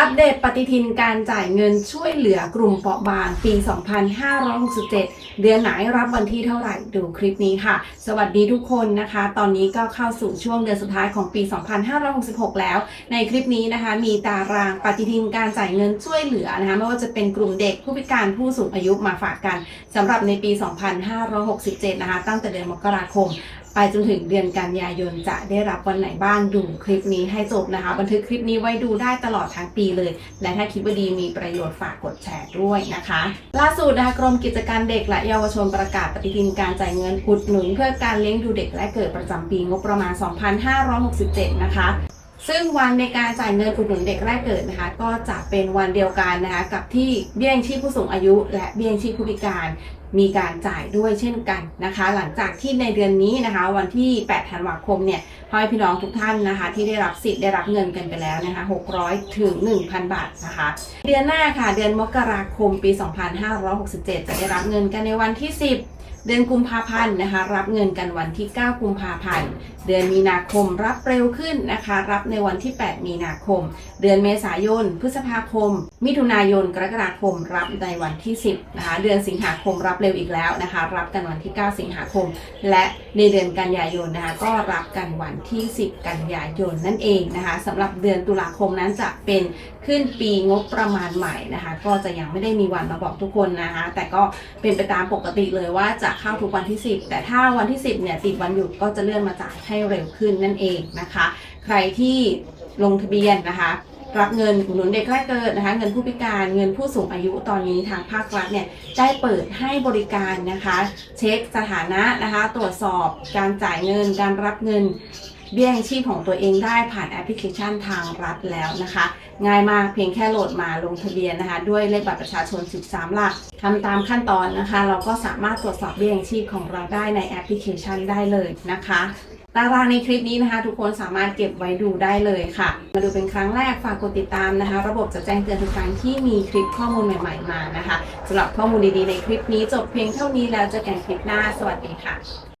อัปเดตปฏิทินการจ่ายเงินช่วยเหลือกลุ่มเปราะบางปี 2567 เดือนไหนรับวันที่เท่าไหร่ดูคลิปนี้ค่ะ สวัสดีทุกคนนะคะ ตอนนี้ก็เข้าสู่ช่วงเดือนสุดท้ายของปี 2566 แล้ว ในคลิปนี้นะคะ มีตารางปฏิทินการจ่ายเงินช่วยเหลือนะคะไม่ว่าจะเป็นกลุ่มเด็กผู้พิการผู้สูงอายุมาฝากกันสำหรับในปี 2567 นะคะ ตั้งแต่เดือนมกราคม ไปจนถึงเดือนกันยายนจะได้รับวันไหนบ้างดูคลิปนี้ให้จบนะคะ บันทึกคลิปนี้ไว้ดูได้ตลอดทั้งปีเลย และถ้าคิดว่าดีมีประโยชน์ฝากกดแชร์ด้วยนะคะ ล่าสุดนะคะกรมกิจการเด็กและเยาวชนประกาศปฏิทินการจ่ายเงินอุดหนุน เพื่อการเลี้ยงดูเด็กและเกิดประจำปีงบประมาณ 2567 นะคะ ซึ่งวันในการจ่ายเงินอุดหนุนเด็กแรกเกิดนะคะ ก็จะเป็นวันเดียวกันนะคะกับที่เบี้ยยังชีพผู้สูงอายุ และเบี้ยยังชีพผู้พิการมีการจ่ายด้วยเช่นกันนะคะ หลังจากที่ในเดือนนี้นะคะ วันที่ 8 ธันวาคมเนี่ยพ่อแม่พี่น้องทุกท่านนะคะ ที่ได้รับสิทธิ์ได้รับเงินกันไปแล้วนะคะ 600 ถึง 1,000 บาทนะคะ เดือนหน้าค่ะ เดือนมกราคมปี 2567 จะได้รับเงินกันในวันที่ 10 เดือนกุมภาพันธ์นะคะ รับเงินกันวันที่ 9 กุมภาพันธ์ เดือนมีนาคมรับเร็วขึ้นนะคะ รับในวันที่ 8 มีนาคม เดือนเมษายน พฤษภาคม มิถุนายน กรกฎาคม รับในวันที่ 10นะคะ เดือนสิงหาคมรับเร็วอีกแล้วนะคะ รับกันวันที่ 9 สิงหาคม และในเดือนกันยายนนะคะ ก็รับกันวันที่ 10 กันยายนนั่นเองนะคะสำหรับเดือนตุลาคมนั้นจะเป็นขึ้นปีงบประมาณใหม่นะคะ ก็จะยังไม่ได้มีวันมาบอกทุกคนนะคะ แต่ก็เป็นไปตามปกติเลยว่าจะเข้าทุกวันที่ 10 แต่ถ้าวันที่ 10เนี่ยติดวันหยุดก็จะเลื่อนมาจ่ายให้เร็วขึ้นนั่นเองนะคะ ใครที่ลงทะเบียนนะคะรับเงินอุดหนุนเด็กแรกเกิดนะคะ เงินผู้พิการเงินผู้สูงอายุตอนนี้ทางภาครัฐเนี่ยได้เปิดให้บริการนะคะ เช็คสถานะนะคะ ตรวจสอบการจ่ายเงินการรับเงิน เบี้ยยังชีพของตัวเองได้ผ่านแอปพลิเคชันทางรัฐแล้วนะคะ ง่ายมากเพียงแค่โหลดมาลงทะเบียนนะคะ ด้วยเลขบัตรประชาชน 13 หลักทำตามขั้นตอนนะคะ เราก็สามารถตรวจสอบเบี้ยยังชีพของเราได้ในแอปพลิเคชันได้เลยนะคะตารางในคลิปนี้นะคะ ทุกคนสามารถเก็บไว้ดูได้เลยค่ะ มาดูเป็นครั้งแรกฝากกดติดตามนะคะ ระบบจะแจ้งเตือนทุกครั้งที่มีคลิปข้อมูลใหม่ ๆ มานะคะสำหรับข้อมูลดีๆในคลิปนี้จบเพียงเท่านี้แล้วเจอกันคลิปหน้าสวัสดีค่ะ